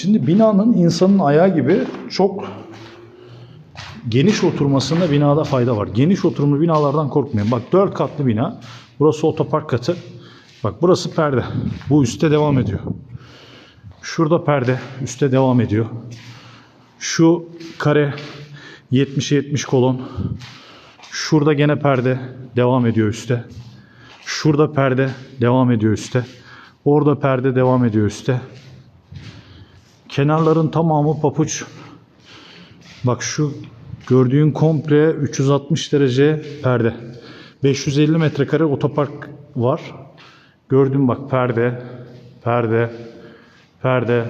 Şimdi binanın insanın ayağı gibi çok geniş oturmasında binada fayda var. Geniş oturumlu binalardan korkmayın. Bak 4 katlı bina. Burası otopark katı. Bak burası perde. Bu üste devam ediyor. Şurada perde. Üste devam ediyor. Şu kare 70-70 kolon. Şurada gene perde devam ediyor üste. Şurada perde devam ediyor üste. Orada perde devam ediyor üste. Kenarların tamamı papuç. Bak şu gördüğün komple 360 derece perde. 550 metrekare otopark var. Gördün bak perde, perde, perde,